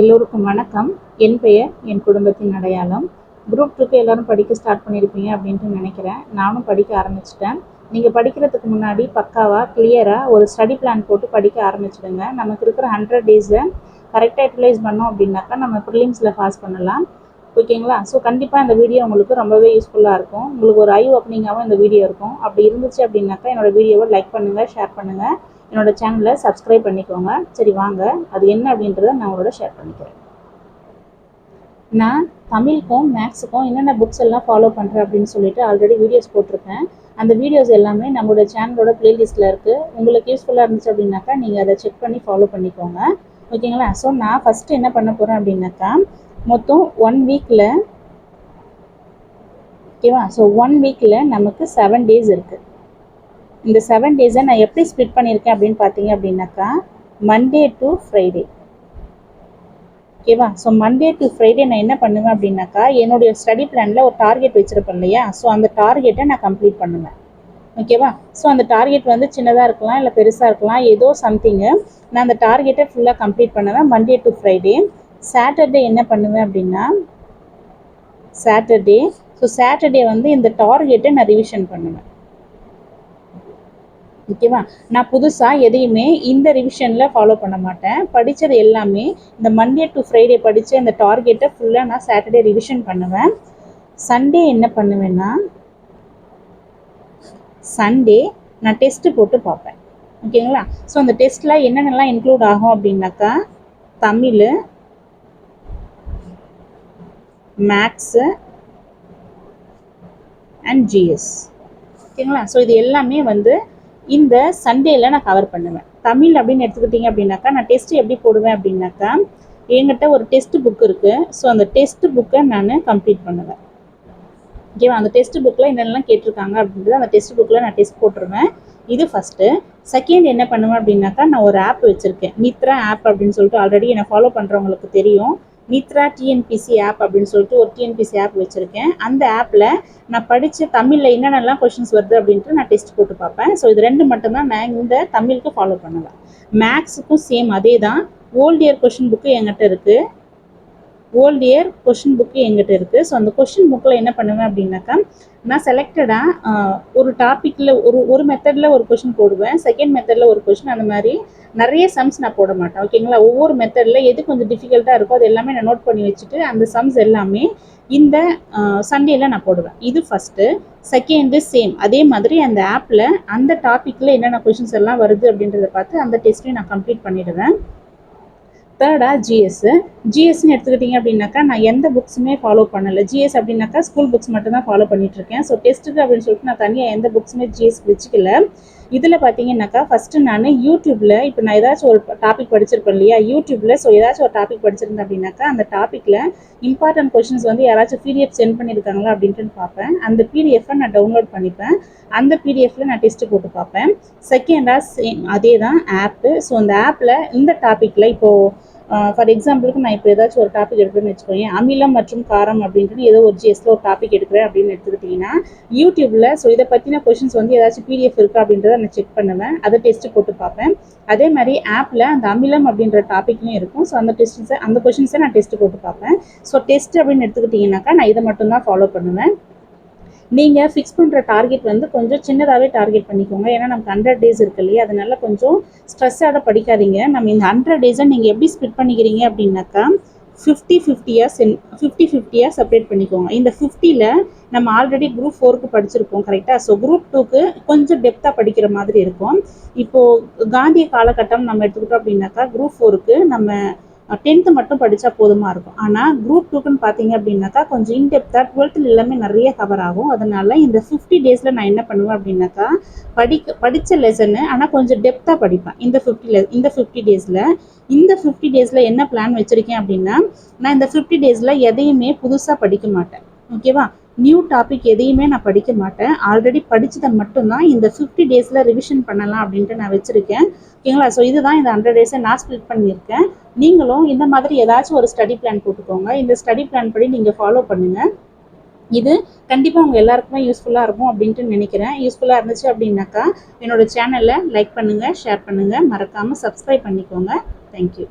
எல்லோருக்கும் வணக்கம். என் பெயர் என் குடும்பத்தின் அடையாளம். குரூப் டூக்கு எல்லாரும் படிக்க ஸ்டார்ட் பண்ணியிருப்பீங்க அப்படின்ட்டு நினைக்கிறேன். நானும் படிக்க ஆரம்பிச்சிட்டேன். நீங்கள் படிக்கிறதுக்கு முன்னாடி பக்காவாக கிளியராக ஒரு ஸ்டடி பிளான் போட்டு படிக்க ஆரம்பிச்சிடுங்க. நமக்கு இருக்கிற ஹண்ட்ரட் டேஸை கரெக்டாக யூட்டிலைஸ் பண்ணோம் அப்படின்னாக்கா நம்ம ப்ரிலிம்ஸில் பாஸ் பண்ணலாம். ஓகேங்களா ஸோ கண்டிப்பாக இந்த வீடியோ உங்களுக்கு ரொம்பவே யூஸ்ஃபுல்லாக இருக்கும். உங்களுக்கு ஒரு ஐ ஓப்பனிங்காகவும் இந்த வீடியோ இருக்கும். அப்படி இருந்துச்சு அப்படின்னாக்கா என்னோடய வீடியோவை லைக் பண்ணுங்கள் ஷேர் பண்ணுங்கள் என்னோட சேனலை சப்ஸ்கிரைப் பண்ணிக்கோங்க. சரி வாங்க. அது என்ன அப்படின்றத நான் உங்களோட ஷேர் பண்ணிக்கிறேன். நான் தமிழுக்கும் மேக்ஸுக்கும் என்னென்ன புக்ஸ் எல்லாம் ஃபாலோ பண்ணுறேன் அப்படின்னு சொல்லிட்டு ஆல்ரெடி வீடியோஸ் போட்டிருக்கேன். அந்த வீடியோஸ் எல்லாமே நம்மளோட சேனலோட ப்ளேலிஸ்ட்டில் இருக்குது உங்களுக்கு யூஸ்ஃபுல்லாக இருந்துச்சு அப்படின்னாக்கா நீங்கள் அதை செக் பண்ணி ஃபாலோ பண்ணிக்கோங்க. ஓகேங்களா ஸோ நான் ஃபஸ்ட்டு என்ன பண்ண போகிறேன் அப்படின்னாக்கா மொத்தம் ஒன் வீக்கில் ஓகேவா ஸோ ஒன் வீக்கில் நமக்கு செவன் டேஸ் இருக்குது இந்த செவன் டேஸை நான் எப்படி ஸ்ப்ளிட் பண்ணியிருக்கேன் அப்படின்னு பார்த்தீங்க அப்படின்னாக்கா மண்டே டு ஃப்ரைடே ஓகேவா ஸோ மண்டே டு ஃப்ரைடே நான் என்ன பண்ணுவேன் அப்படின்னாக்கா என்னுடைய ஸ்டடி பிளானில் ஒரு டார்கெட் வச்சுருப்பேன் இல்லையா? ஸோ அந்த டார்கெட்டை நான் கம்ப்ளீட் பண்ணுவேன். ஓகேவா ஸோ அந்த டார்கெட் வந்து சின்னதாக இருக்கலாம் இல்லை பெருசாக இருக்கலாம் ஏதோ சம்திங்கு நான் அந்த டார்கெட்டை ஃபுல்லாக கம்ப்ளீட் பண்ணுவேன் மண்டே டு ஃப்ரைடே சாட்டர்டே என்ன பண்ணுவேன் அப்படின்னா சாட்டர்டே ஸோ சாட்டர்டே வந்து இந்த டார்கெட்டை நான் ரிவிஷன் பண்ணுவேன். ஓகேவா நான் புதுசாக எதையுமே இந்த ரிவிஷனில் ஃபாலோ பண்ண மாட்டேன். படித்தது எல்லாமே இந்த மண்டே டு ஃப்ரைடே படித்த இந்த டார்கெட்டை ஃபுல்லாக நான் சாட்டர்டே ரிவிஷன் பண்ணுவேன். சண்டே என்ன பண்ணுவேன்னா சண்டே நான் டெஸ்ட்டு போட்டு பார்ப்பேன். ஓகேங்களா ஸோ அந்த டெஸ்ட்டில் என்னென்னலாம் இன்க்ளூட் ஆகும் அப்படின்னாக்கா தமிழ் மேக்ஸு அண்ட் ஜிஎஸ் ஓகேங்களா ஸோ இது எல்லாமே வந்து இந்த சண்டேல நான் கவர் பண்ணுவேன். தமிழ் அப்படின்னு எடுத்துக்கிட்டிங்க அப்படின்னாக்கா நான் டெஸ்ட் எப்படி போடுவேன் அப்படின்னாக்கா என்கிட்ட ஒரு டெஸ்ட் புக் இருக்குது ஸோ அந்த டெஸ்ட் புக்கை நான் கம்ப்ளீட் பண்ணுவேன். ஓகேவா அந்த டெஸ்ட் புக்கில் என்னென்னலாம் கேட்டிருக்காங்க அப்படின்றது அந்த டெஸ்ட் புக்கில் நான் டெஸ்ட் போட்டுருவேன். இது ஃபஸ்ட்டு செகண்ட் என்ன பண்ணுவேன் அப்படின்னாக்கா நான் ஒரு ஆப் வச்சுருக்கேன். மித்ரா ஆப் அப்படின்னு சொல்லிட்டு ஆல்ரெடி என்னை ஃபாலோ பண்ணுறவங்களுக்கு தெரியும். மித்ரா டிஎன்பிசி ஆப் அப்படின்னு சொல்லிட்டு ஒரு டிஎன்பிசி ஆப் வச்சுருக்கேன். அந்த ஆப்பில் நான் படித்த தமிழில் என்னென்னலாம் கொஷின்ஸ் வருது அப்படின்ட்டு நான் டெஸ்ட் போட்டு பார்ப்பேன். ஸோ இது ரெண்டு மட்டும்தான் நான் இந்த தமிழுக்கு ஃபாலோ பண்ணுவேன் மேக்ஸுக்கும் சேம் அதே தான் ஓல்ட் இயர் கொஷின் புக்கு என்கிட்ட இருக்குது ஓல்ட் இயர் கொஷின் புக்கு எங்கிட்ட இருக்குது ஸோ அந்த கொஷின் புக்கில் என்ன பண்ணுவேன் அப்படின்னாக்கா நான் செலக்டடாக ஒரு டாப்பிக்கில் ஒரு ஒரு மெத்தடில் ஒரு கொஷின் போடுவேன். செகண்ட் மெத்தடில் ஒரு கொஷின் அந்த மாதிரி நிறைய சம்ஸ் நான் போட மாட்டேன். ஓகேங்களா ஒவ்வொரு மெத்தடில் எது கொஞ்சம் டிஃபிகல்ட்டாக இருக்கோ அது எல்லாமே நான் நோட் பண்ணி வச்சுட்டு அந்த சம்ஸ் எல்லாமே இந்த சண்டேல நான் போடுவேன். இது ஃபஸ்ட்டு செகண்டு சேம் அதே மாதிரி அந்த ஆப்பில் அந்த டாப்பிக்கில் என்னென்ன கொஷின்ஸ் எல்லாம் வருது அப்படின்றத பார்த்து அந்த டெஸ்ட்டையும் நான் கம்ப்ளீட் பண்ணிவிடுவேன் தேர்டாக ஜிஎஸ் ஜிஎஸ்ன்னு எடுத்துக்கிட்டிங்க அப்படின்னாக்கா நான் எந்த புக்ஸுமே ஃபாலோ பண்ணலை. ஜிஎஸ் அப்படின்னாக்கா ஸ்கூல் புக்ஸ் மட்டும் தான் ஃபாலோ பண்ணிகிட்ருக்கேன் ஸோ டெஸ்ட்டுக்கு அப்படின்னு சொல்லிட்டு நான் தனியாக எந்த புக்ஸுமே ஜிஎஸ் வச்சுக்கல. இதில் பார்த்தீங்கன்னாக்கா ஃபஸ்ட்டு நான் யூடியூப்பில் இப்போ நான் ஏதாச்சும் ஒரு டாபிக் படிச்சிருப்பேன் இல்லையா? யூடியூப்பில் ஸோ ஏதாச்சும் ஒரு டாபிக் படிச்சிருந்தேன் அப்படின்னாக்கா அந்த டாப்பிக்கில் இம்பார்ட்டன்ட் கொஷின்ஸ் வந்து யாராச்சும் பிடிஎஃப் சென்ட் பண்ணியிருக்காங்களா அப்படின்ட்டு பார்ப்பேன். அந்த பிடிஎஃப்பை நான் டவுன்லோட் பண்ணிப்பேன். அந்த பிடிஎஃப்பில் நான் டெஸ்ட்டு போட்டு பார்ப்பேன். செகண்டாக சேம் அதே தான் ஆப்பு ஸோ அந்த ஆப்பில் இந்த டாப்பிக்கில் இப்போது ஃபார் எக்ஸாம்பிளுக்கு நான் இப்போ ஏதாச்சும் ஒரு டாபிக் எடுக்கிறேன்னு வச்சுக்கோங்க அமிலம் மற்றும் காரம் அப்படின்ட்டு ஏதோ ஒரு ஜிஎஸ்ல ஒரு டாபிக் எடுக்கிறேன் அப்படின்னு எடுத்துக்கிட்டிங்கன்னா யூடியூப்பில் ஸோ இதை பற்றின கொஷின்ஸ் வந்து ஏதாச்சும் பிடிஎஃப் இருக்கா அப்படின்றத நான் செக் பண்ணுவேன். அதை டெஸ்ட்டு போட்டு பார்ப்பேன். அதே மாதிரி ஆப்பில் அந்த அமிலம் அப்படின்ற டாப்பிக்லையும் இருக்கும். ஸோ அந்த டெஸ்ட்ஸை அந்த கொஷின்ஸை நான் டெஸ்ட்டு போட்டு பார்ப்பேன். ஸோ டெஸ்ட் அப்படின்னு எடுத்துக்கிட்டிங்கனாக்கா நான் இதை மட்டும்தான் ஃபாலோ பண்ணுவேன். நீங்கள் ஃபிக்ஸ் பண்ணுற டார்கெட் வந்து கொஞ்சம் சின்னதாகவே டார்கெட் பண்ணிக்கோங்க. ஏன்னா நமக்கு ஹண்ட்ரட் டேஸ் இருக்கு இல்லையா? அதனால கொஞ்சம் ஸ்ட்ரெஸ்ஸாக படிக்காதீங்க. நம்ம இந்த ஹண்ட்ரட் டேஸை நீங்கள் எப்படி ஸ்பிட் பண்ணிக்கிறீங்க அப்படின்னாக்கா ஃபிஃப்டி ஃபிஃப்டியாக சென் ஃபிஃப்டி ஃபிஃப்டியாக செப்பரேட் பண்ணிக்கோங்க. இந்த ஃபிஃப்டியில் நம்ம ஆல்ரெடி குரூப் ஃபோருக்கு படிச்சிருக்கோம் கரெக்டாக ஸோ குரூப் டூக்கு கொஞ்சம் டெப்த்தாக படிக்கிற மாதிரி இருக்கும். இப்போது காந்திய காலகட்டம் நம்ம எடுத்துக்கிட்டோம் அப்படின்னாக்கா குரூப் ஃபோருக்கு நம்ம டென்த்து மட்டும் படித்தா போதுமாக இருக்கும். ஆனால் குரூப் டூக்குன்னு பார்த்தீங்க அப்படின்னாக்கா கொஞ்சம் இன்டெப்த்தாக டுவெல்த்தில் எல்லாமே நிறைய கவர் ஆகும். அதனால் இந்த ஃபிஃப்டி டேஸில் நான் என்ன பண்ணுவேன் அப்படின்னாக்கா படிக்க படித்த லெசனு ஆனால் கொஞ்சம் டெப்த்தாக படிப்பேன். இந்த ஃபிஃப்டி லெ இந்த ஃபிஃப்டி டேஸில் இந்த ஃபிஃப்டி டேஸில் என்ன பிளான் வச்சுருக்கேன் அப்படின்னா நான் இந்த ஃபிஃப்டி டேஸில் எதையுமே புதுசாக படிக்க மாட்டேன். ஓகேவா நியூ டாபிக் எதையுமே நான் படிக்க மாட்டேன். ஆல்ரெடி படித்ததை மட்டும்தான் இந்த ஃபிஃப்டி டேஸில் ரிவிஷன் பண்ணலாம் அப்படின்ட்டு நான் வச்சுருக்கேன். ஓகேங்களா ஸோ இதுதான் இந்த ஹண்ட்ரட் டேஸை நான் ஸ்பிளிட் பண்ணியிருக்கேன். நீங்களும் இந்த மாதிரி ஏதாச்சும் ஒரு ஸ்டடி பிளான் போட்டுக்கோங்க. இந்த ஸ்டடி பிளான் படி நீங்கள் ஃபாலோ பண்ணுங்கள் இது கண்டிப்பாக உங்கள் எல்லாருக்குமே யூஸ்ஃபுல்லாக இருக்கும் அப்படின்ட்டு நினைக்கிறேன். யூஸ்ஃபுல்லாக இருந்துச்சு அப்படின்னாக்கா என்னோடய சேனலை லைக் பண்ணுங்கள் ஷேர் பண்ணுங்கள் மறக்காமல் சப்ஸ்கிரைப் பண்ணிக்கோங்க. தேங்க்யூ